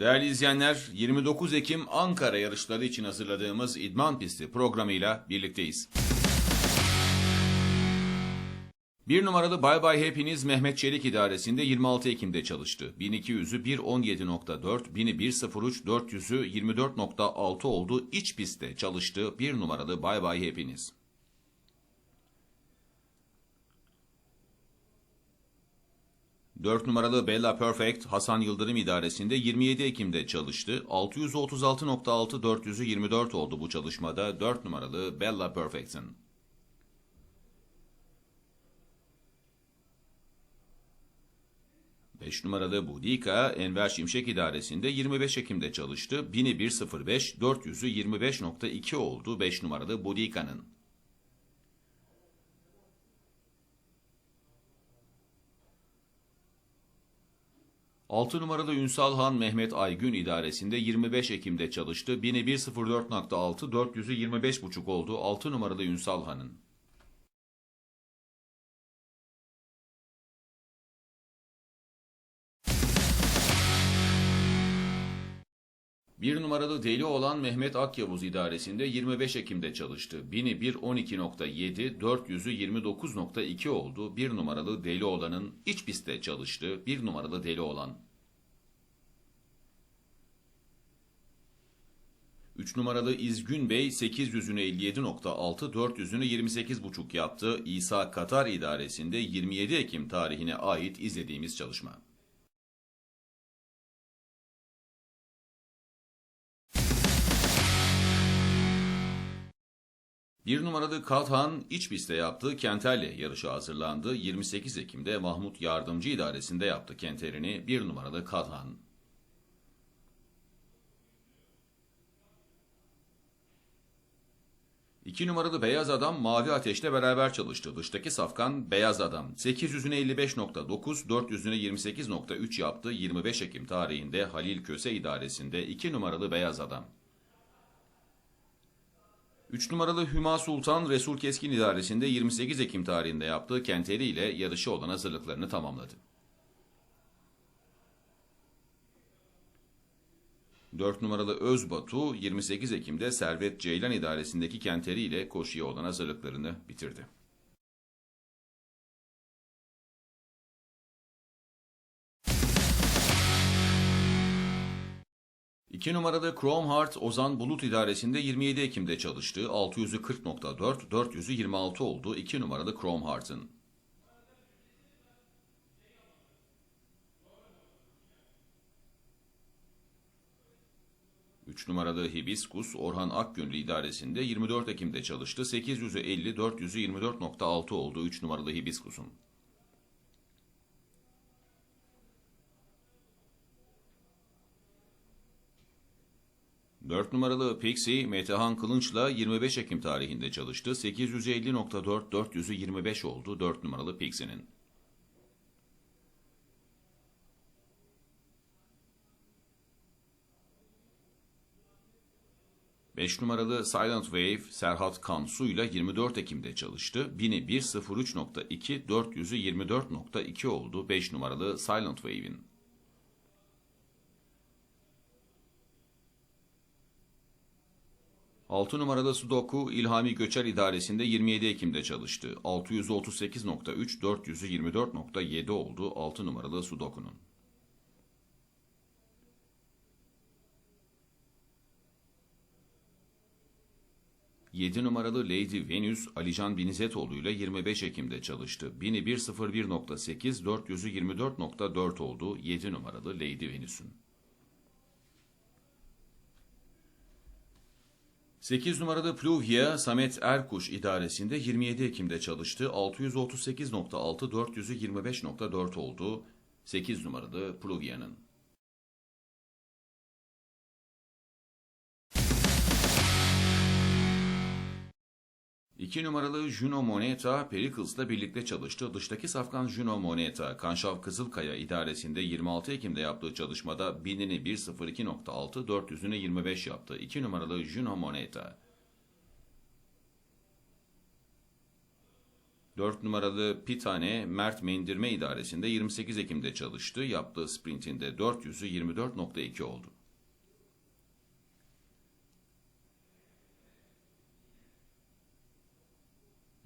Değerli izleyenler, 29 Ekim Ankara yarışları için hazırladığımız İdman Pisti programıyla birlikteyiz. Bir numaralı Bay Bay Hepiniz Mehmet Çelik idaresinde 26 Ekim'de çalıştı. 1200'ü 1.17.4, 1000'i 1.03, 400'ü 24.6 oldu. İç pistte çalıştı. Bir numaralı Bay Bay Hepiniz. Dört numaralı Bella Perfect Hasan Yıldırım idaresinde 27 Ekim'de çalıştı. 636.6 400'ü 24 oldu bu çalışmada 4 numaralı Bella Perfect'in. 5 numaralı Budika Enver Şimşek idaresinde 25 Ekim'de çalıştı. 1000'i 1.05, 400'ü 25.2 oldu 5 numaralı Budika'nın. 6 numaralı Ünsal Han Mehmet Aygün idaresinde 25 Ekim'de çalıştı. 1000'i 1.04.6, 400'ü 25.5 oldu 6 numaralı Ünsal Han'ın. Bir numaralı deli olan Mehmet Akyavuz idaresinde 25 Ekim'de çalıştı. 1000'i 1.12.7, 400'ü 29.2 oldu. Bir numaralı deli olanın iç pistte çalıştı. Bir numaralı deli olan. 3 numaralı İzgün Bey 800'ünü 57.6, 400'ünü 28.5 yaptı. İsa Katar idaresinde 27 Ekim tarihine ait izlediğimiz çalışma. Bir numaralı Kalthan iç pistte yaptığı Kenter'le yarışa hazırlandı. 28 Ekim'de Mahmut Yardımcı idaresinde yaptı Kenter'ini bir numaralı Kalthan. İki numaralı Beyaz Adam Mavi Ateş'le beraber çalıştı. Dıştaki safkan Beyaz Adam. 800'üne 55.9, 400'üne 28.3 yaptı. 25 Ekim tarihinde Halil Köse idaresinde 2 numaralı Beyaz Adam. 3 numaralı Hüma Sultan Resul Keskin idaresinde 28 Ekim tarihinde yaptığı Kenteri ile yarışı olan hazırlıklarını tamamladı. 4 numaralı Özbatu 28 Ekim'de Servet Ceylan idaresindeki Kenteri ile koşuya olan hazırlıklarını bitirdi. İki numaralı Chrome Heart Ozan Bulut idaresinde 27 Ekim'de çalıştı. 600'ü 40.4, 400'ü 26 oldu. 2 numaralı Chrome Heart'ın. Üç numaralı Hibiskus Orhan Akgünlü idaresinde 24 Ekim'de çalıştı. 800'ü 50, 400'ü 24.6 oldu 3 numaralı Hibiskus'un. 4 numaralı Pixie Metehan Kılınç'la 25 Ekim tarihinde çalıştı. 850.4 400'ü 25 oldu 4 numaralı Pixie'nin. Beş numaralı Silent Wave Serhat Kansu ile 24 Ekim'de çalıştı. 1000'i 1.03.2, 400'ü 24.2 oldu 5 numaralı Silent Wave'in. 6 numaralı Sudoku İlhami Göçer idaresinde 27 Ekim'de çalıştı. 638.3, 400'ü 24.7 oldu 6 numaralı Sudoku'nun. Yedi numaralı Lady Venus Alican Binizetoğlu ile 25 Ekim'de çalıştı. 1000'i 101.8, 400'ü 24.4 oldu 7 numaralı Lady Venus'un. 8 numaralı Pluvia Samet Erkuş idaresinde 27 Ekim'de çalıştı. 638.6 400'ü 25.4 oldu. 8 numaralı Pluvia'nın. İki numaralı Juno Moneta Pericles'la birlikte çalıştı. Dıştaki safkan Juno Moneta, Kanşav Kızılkaya idaresinde 26 Ekim'de yaptığı çalışmada 1000'ini 1.02.6, 400'ünü 25 yaptı. 2 numaralı Juno Moneta. 4 numaralı Pitane Mert Mendirme İdaresi'nde 28 Ekim'de çalıştı. Yaptığı sprintinde 400'ü 24.2 oldu.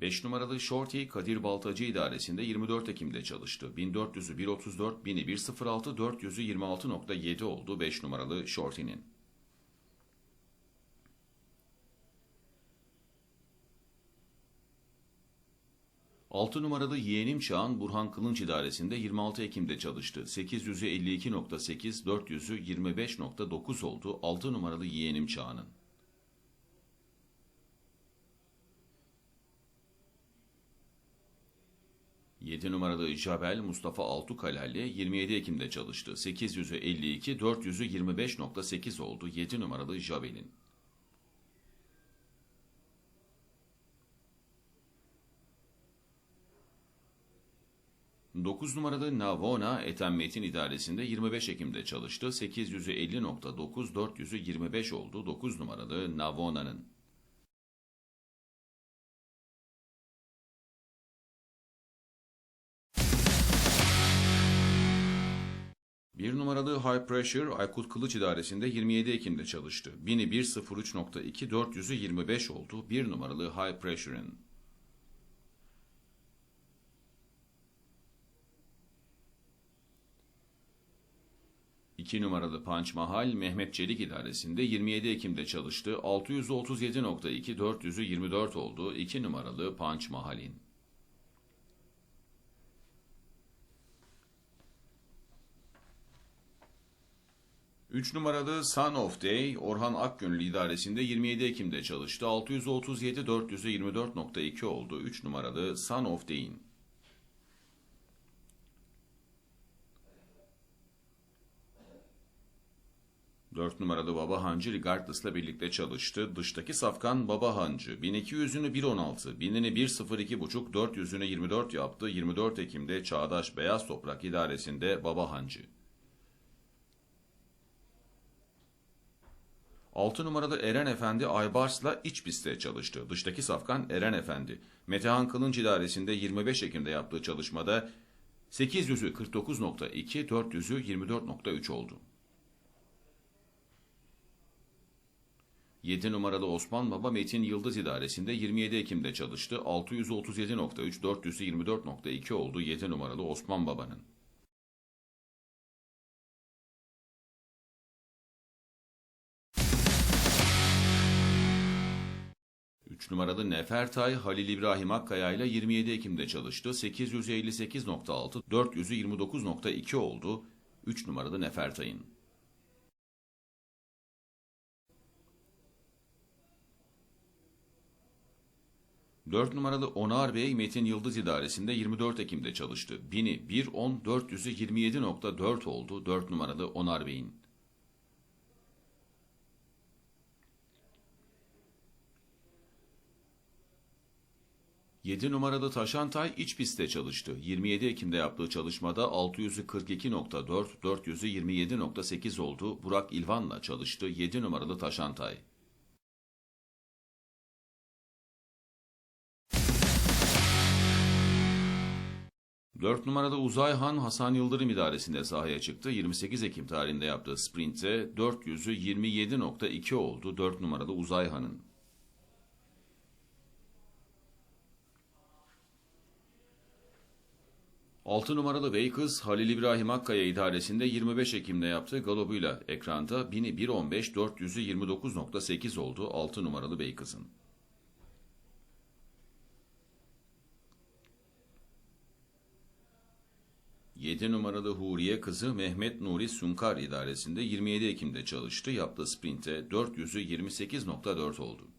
5 numaralı Shorty Kadir Baltacı İdaresi'nde 24 Ekim'de çalıştı. 1400'ü 1.34, 1000'i 1.06, 400'ü 26.7 oldu 5 numaralı Shorty'nin. Altı numaralı yeğenim Çağan Burhan Kılınç İdaresi'nde 26 Ekim'de çalıştı. 800'ü 52.8, 400'ü 25.9 oldu 6 numaralı yeğenim Çağan'ın. 7 numaralı Jabel Mustafa Altukaler'le 27 Ekim'de çalıştı. 800'ü 52, 400'ü 25.8 oldu 7 numaralı Jabel'in. Dokuz numaralı Navona Ethem Metin İdaresi'nde 25 Ekim'de çalıştı. 800'ü 50.9, 400'ü 25 oldu 9 numaralı Navona'nın. Bir numaralı High Pressure Aykut Kılıç İdaresi'nde 27 Ekim'de çalıştı. 1000'i 1.03.2, 400'ü 25 oldu. Bir numaralı High Pressure'ın. İki numaralı Punch Mahal Mehmet Çelik İdaresi'nde 27 Ekim'de çalıştı. 637.2, 400'ü 24 oldu. 2 numaralı Punch Mahal'in. 3 numaralı Son of Day Orhan Akgönül idaresinde 27 Ekim'de çalıştı. 637 400'e 24.2 oldu. 3 numaralı Son of Day'in. Dört numaralı Baba Hancı Regardless'la birlikte çalıştı. Dıştaki safkan Baba Hancı 1200'ünü 1.16, 1000'ini 1.02.5, 400'ünü 24 yaptı. 24 Ekim'de Çağdaş Beyaz Toprak İdaresi'nde Baba Hancı. 6 numaralı Eren Efendi Aybars'la iç pistte çalıştı. Dıştaki safkan Eren Efendi. Metehan Kılınç İdaresi'nde 25 Ekim'de yaptığı çalışmada 800'ü 49.2, 400'ü 24.3 oldu. 7 numaralı Osman Baba Metin Yıldız İdaresi'nde 27 Ekim'de çalıştı. 637.3, 400'ü 24.2 oldu 7 numaralı Osman Baba'nın. 3 numaralı Nefertay Halil İbrahim Akkaya ile 27 Ekim'de çalıştı. 858.6, 400'ü 29.2 oldu. 3 numaralı Nefertay'ın. Dört numaralı Onar Bey Metin Yıldız İdaresi'nde 24 Ekim'de çalıştı. 1000'i 1.10, 400'ü 27.4 oldu 4 numaralı Onar Bey'in. 7 numaralı Taşantay iç pistte çalıştı. 27 Ekim'de yaptığı çalışmada 600'ü 42.4, 400'ü 27.8 oldu. Burak İlvan'la çalıştı 7 numaralı Taşantay. Dört numaralı Uzayhan Hasan Yıldırım idaresinde sahaya çıktı. 28 Ekim tarihinde yaptığı sprinte 400'ü 27.2 oldu 4 numaralı Uzayhan'ın. 6 numaralı Beykız Halil İbrahim Akkaya idaresinde 25 Ekim'de yaptığı galobuyla ekranda 1000'i 1.15 400'ü 29.8 oldu 6 numaralı Beykız'ın. Yedi numaralı Huriye kızı Mehmet Nuri Sunkar idaresinde 27 Ekim'de çalıştı. Yaptığı sprinte 400'ü 28.4 oldu.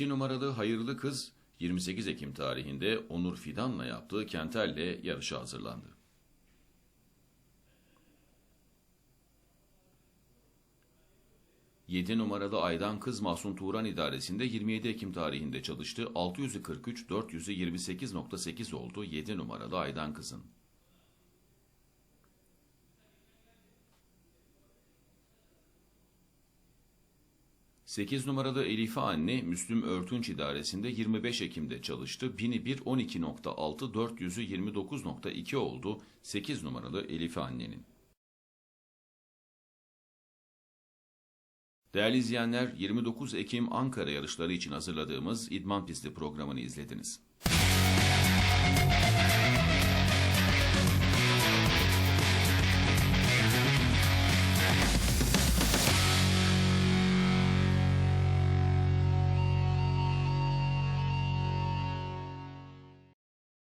2 numaralı hayırlı kız 28 Ekim tarihinde Onur Fidan'la yaptığı Kenter'le yarışa hazırlandı. Yedi numaralı Aydan Kız Mahsun Turan idaresinde 27 Ekim tarihinde çalıştı. 643 400'ü 28.8 oldu 7 numaralı Aydan Kız'ın. 8 numaralı Elife Anne Müslüm Örtünç idaresinde 25 Ekim'de çalıştı. 1001 12.6 400'ü 29.2 oldu 8 numaralı Elife Anne'nin. Değerli izleyenler 29 Ekim Ankara yarışları için hazırladığımız İdman Pisti programını izlediniz.